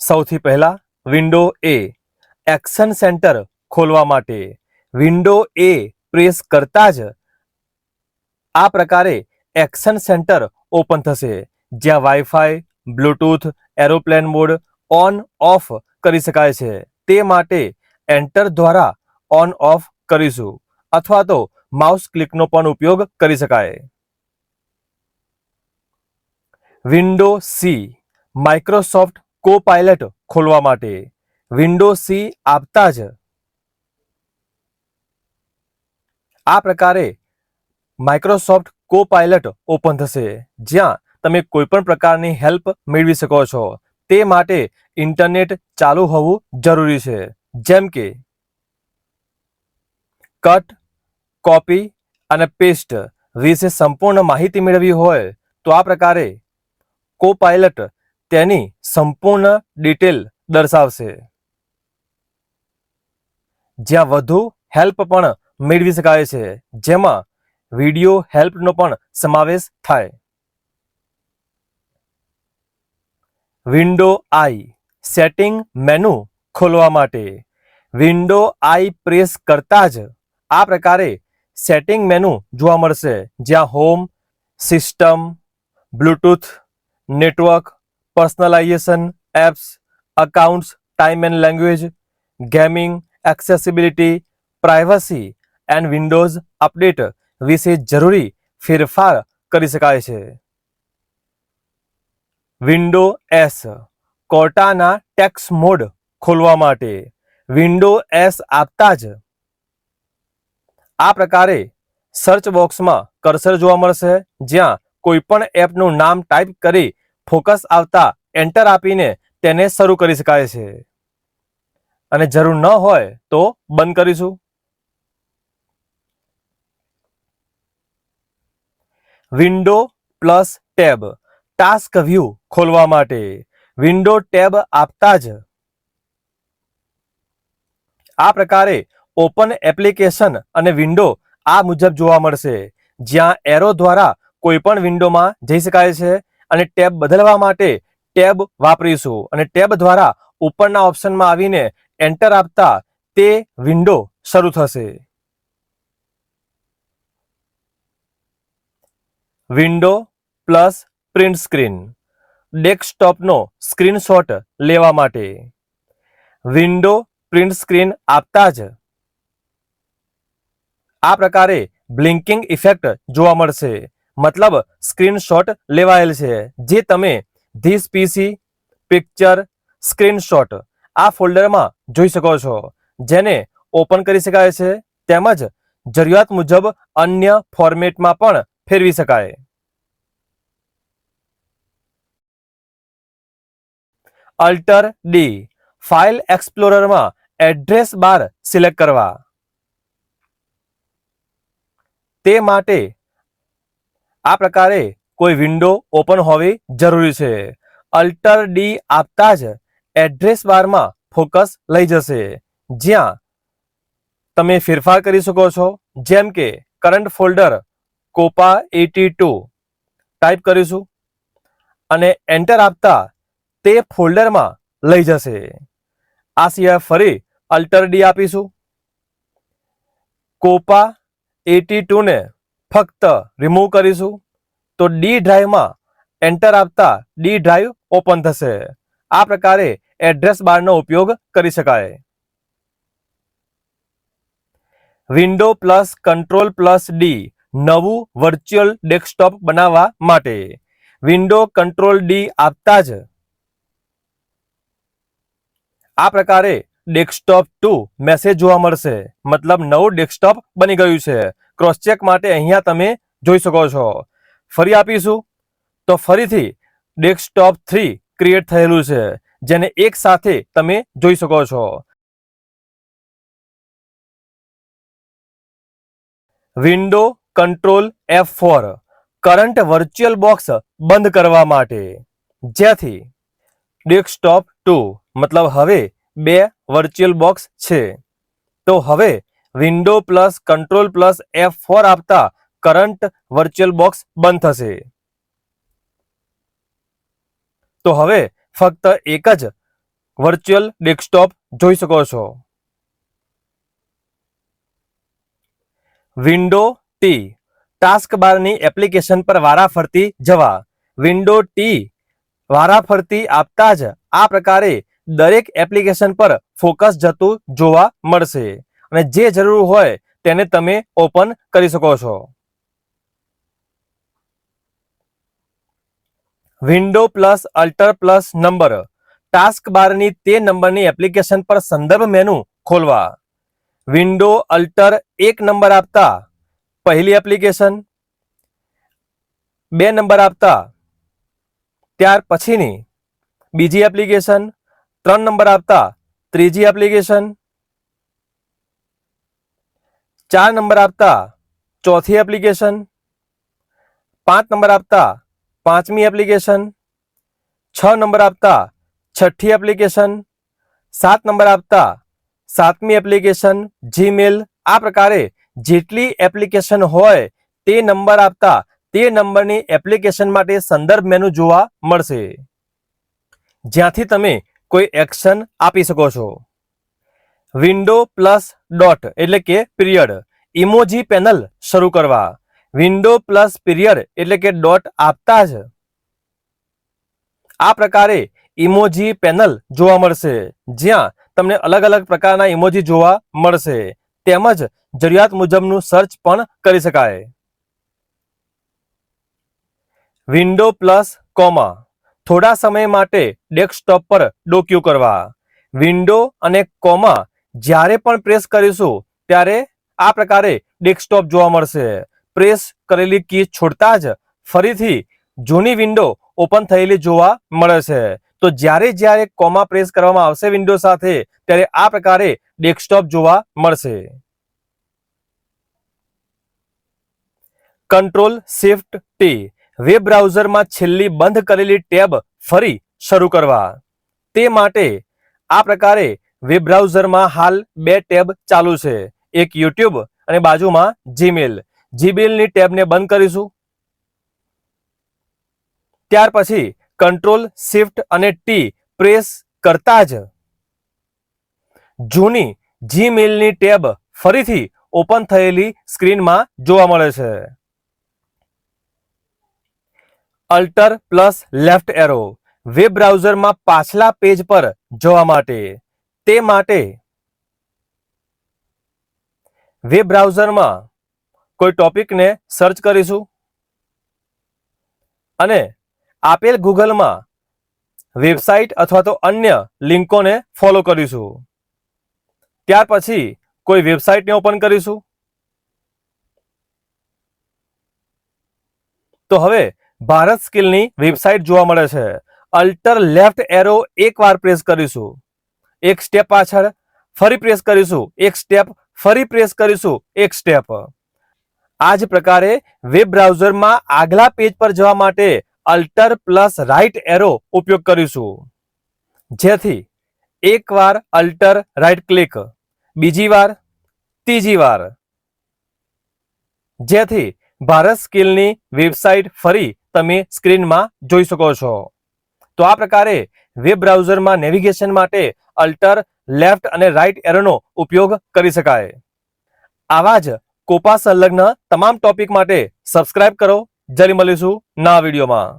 સૌથી પહેલા વિન્ડો એ action centre ખોલવા માટે વિન્ડો એ પ્રેસ કરતા જ આ પ્રકારે એક્શન સેન્ટર ઓપન થશે. જ્યાં wifi, Bluetooth, aeroplane mode on, off કરી શકાય છે. તે માટે એન્ટર દ્વારા ઓન, ઓફ કરીશું. અથવા તો માઉસ ક્લિકનો પણ ઉપયોગ કરી શકાય. Window C, Microsoft Copilot ખોલવા માટે. વિન્ડો સી આપતા જ. આ પ્રકારે માઇક્રોસોફ્ટ કો પાયલટ ઓપન થશે. જ્યાં તમે કોઈપણ પ્રકારની હેલ્પ મેળવી શકો છો. તે માટે ઇન્ટરનેટ ચાલુ હોવું જરૂરી છે. જેમ કે કટ કોપી અને પેસ્ટ વિશે સંપૂર્ણ માહિતી મેળવવી હોય તો આ પ્રકારે કો પાયલટ તેની સંપૂર્ણ ડિટેલ દર્શાવશે. જ્યાં વધુ હેલ્પ પણ મેળવી શકાય છે, જેમાં વીડિયો હેલ્પનો પણ સમાવેશ થાય. વિન્ડો આઈ સેટિંગ મેનુ ખોલવા માટે વિન્ડો આઈ પ્રેસ કરતા જ આ પ્રકારે સેટિંગ મેનુ જોવા મળશે, જ્યાં home, system, Bluetooth, network personalisation apps accounts time and language gaming accessibility privacy and Windows update વિશે જરૂરી ફેરફાર કરી શકાય છે. Window S Cortana text mode ખોલવા માટે વિન્ડો એસ આપતા જ આ પ્રકારે સર્ચ બોક્સમાં કર્સર જોવા મળશે, જ્યાં કોઈપણ એપનું નામ ટાઈપ કરી ફોકસ આવતા એન્ટર આપીને તેને શરૂ કરી શકાય છે. અને જરૂર ન હોય તો બંધ કરીશું. Window plus tab. Task view ખોલવા માટે. વિન્ડો ટેબ આપતા જ. આ પ્રકારે ઓપન એપ્લિકેશન અને વિન્ડો આ મુજબ જોવા મળશે. જ્યાં એરો દ્વારા કોઈ પણ વિન્ડોમાં જઈ શકાય છે. અને ટેબ બદલવા માટે ટેબ વાપરીશું. અને ટેબ દ્વારા ઉપરના ઓપ્શનમાં આવીને એન્ટર આપતા તે વિન્ડો શરૂ થશે. Window plus print screen. ડેસ્કટોપનો screenshot લેવા માટે. વિન્ડો પ્રિન્ટ સ્ક્રીન આપતા જ આ પ્રકારે બ્લિંકિંગ ઇફેક્ટ જોવા મળશે. મતલબ સ્ક્રીનશોટ લેવાયેલ છે, જે તમે ધીસ પીસી પિક્ચર સ્ક્રીનશોટ આ ફોલ્ડરમાં જોઈ શકો છો. જેને ઓપન કરી શકાય છે, તેમજ જરૂરિયાત મુજબ અન્ય ફોર્મેટમાં પણ ફેરવી શકાય. અલ્ટર ડી, ફાઇલ એક્સપ્લોરરમાં એડ્રેસ બાર સિલેક્ટ કરવા. તે માટે આ પ્રકારે કોઈ વિન્ડો ઓપન હોવી જરૂરી છે. અલ્ટર ડી આપતા જ એડ્રેસ બારમાં ફોકસ લઈ જશે. જ્યાં તમે ફેરફાર કરી શકો છો. જેમ કે કરંટ ફોલ્ડર કોપા એટી ટુ ટાઈપ કરીશું અને એન્ટર આપતા તે ફોલ્ડરમાં લઈ જશે. આ સિવાય ફરી અલ્ટર ડી આપીશું. કોપા એટી ટુને ફક્ત રિમૂવ કરીશું, તો ડી ડ્રાઈવમાં એન્ટર આપતા ડી ડ્રાઈવ ઓપન થશે. આ પ્રકારે એડ્રેસ બારનો ઉપયોગ કરી શકાય. Window plus control plus D નવું વર્ચ્યુઅલ ડેસ્કટોપ બનાવવા માટે. વિન્ડો કંટ્રોલ ડી આપતા જ આ પ્રકારે ડેસ્કટોપ ટુ મેસેજ જોવા મળશે. મતલબ નવું ડેસ્કટોપ બની ગયું છે. ક્રોસ ચેક માટે અહીંયા તમે જોઈ શકો છો. ફરી આપીશું. તો ફરીથી ડેસ્કટોપ થ્રી ક્રિએટ થયેલું છે, જેને એક સાથે તમે જોઈ શકો છો. Window control F four current virtual box બંધ કરવા માટે. જેથી ડેસ્કટોપ ટુ મતલબ હવે બે વર્ચ્યુઅલ બોક્સ છે. તો હવે window plus control plus F four આપતા કરંટ વર્ચ્યુઅલ બોક્સ બંધ થશે તો હવે ફક્ત એક જ વર્ચ્યુઅલ ડેસ્કટોપ જોઈ શકો છો વિન્ડો ટી ટાસ્ક બારની એપ્લિકેશન પર વારાફરતી જવા વિન્ડો ટી વારાફરતી આપતા જ આ પ્રકારે દરેક એપ્લિકેશન પર ફોકસ જતું જોવા મળશે અને જે જરૂર હોય તેને તમે ઓપન કરી શકો છો. Window plus alt plus number task બારની તે નંબરની એપ્લિકેશન પર સંદર્ભ મેનુ ખોલવા. વિન્ડો અલ્ટર એક નંબર આપતા. પહેલી એપ્લિકેશન બે નંબર આપતા. ત્યાર પછીની. બીજી એપ્લિકેશન ત્રણ નંબર આપતા. ત્રીજી એપ્લિકેશન ચાર નંબર આપતા ચોથી એપ્લિકેશન પાંચ નંબર આપતા પાંચમી એપ્લિકેશન છ નંબર આપતા છઠ્ઠી એપ્લિકેશન સાત નંબર આપતા સાતમી એપ્લિકેશન જીમેલ આ પ્રકારે જેટલી એપ્લિકેશન હોય તે નંબર આપતા તે નંબરની એપ્લિકેશન માટે સંદર્ભ મેનુ જોવા મળશે. જ્યાંથી તમે કોઈ એક્શન આપી શકો છો. વિન્ડો પ્લસ ડોટ એટલે કે પીરિયડ. ઇમોજી પેનલ શરૂ કરવા. વિન્ડો પ્લસ પીરિયડ એટલે કે ડોટ આપતા જ. આ પ્રકારે ઇમોજી પેનલ જોવા મળશે. જ્યાં તમને અલગ અલગ પ્રકારના ઇમોજી જોવા મળશે. તેમજ જરૂરિયાત મુજબનું સર્ચ પણ કરી શકાય. Window plus comma. થોડા સમય માટે ડેસ્કટોપ પર ડોક્યુ કરવા. વિન્ડો અને કોમા જ્યારે પણ પ્રેસ કરીશું, ત્યારે આ પ્રકારે ડેસ્કટોપ જોવા મળશે. પ્રેસ કરેલી કી છોડતા જ ફરીથી જૂની વિન્ડો ઓપન થયેલી જોવા મળે છે. તો જ્યારે જ્યારે કોમા પ્રેસ કરવામાં આવશે વિન્ડો સાથે, ત્યારે આ પ્રકારે ડેસ્કટોપ જોવા મળશે. કંટ્રોલ શિફ્ટ ટી વેબ બ્રાઉઝરમાં છેલ્લી બંધ કરેલી ટેબ ફરી શરૂ કરવા. તે માટે આ પ્રકારે વેબ બ્રાઉઝરમાં હાલ બે ટેબ ચાલુ છે. એક યુટ્યુબ અને બાજુમાં જીમેલ. જીમેલની ટેબને બંધ કરીશું. ત્યાર પછી કંટ્રોલ શિફ્ટ અને ટી પ્રેસ કરતા જ જૂની જીમેલની ટેબ ફરીથી ઓપન થયેલી સ્ક્રીનમાં જોવા મળે છે. Alt plus left arrow. Web બ્રાઉઝરમાં પાછલા પેજ પર જવા માટે. તે માટે વેબ બ્રાઉઝરમાં કોઈ ટોપિકને સર્ચ કરીશું અને આપેલ ગૂગલમાં વેબસાઇટ અથવા તો અન્ય લિંકોને ફોલો કરીશું. ત્યાર પછી કોઈ વેબસાઇટને ઓપન કરીશું. તો હવે ભારત સ્કિલની વેબસાઇટ જોવા મળે છે. અલ્ટર લેફ્ટ એરો એકવાર પ્રેસ કરીશું. એક સ્ટેપ પાછળ ફરી પ્રેસ કરીશું. એક સ્ટેપ ફરી પ્રેસ કરીશું. એક સ્ટેપ આ જ પ્રકારે વેબ બ્રાઉઝરમાં આગલા પેજ પર જવા માટે અલ્ટર પ્લસ રાઇટ એરો ઉપયોગ કરીશું. જેથી એકવાર અલ્ટર રાઇટ ક્લિક બીજી વાર, ત્રીજી વાર. જેથી ભારત સ્કિલની વેબસાઇટ ફરી તમે સ્ક્રીનમાં જોઈ શકો છો. તો આ પ્રકારે વેબ બ્રાઉઝરમાં નેવિગેશન માટે અલ્ટર, લેફ્ટ અને રાઇટ એરોનો ઉપયોગ કરી શકાય. આવા જ કોપા સંલગ્ન તમામ ટોપિક માટે સબસ્ક્રાઇબ કરો. જરી મળીશું ના વિડીયોમાં.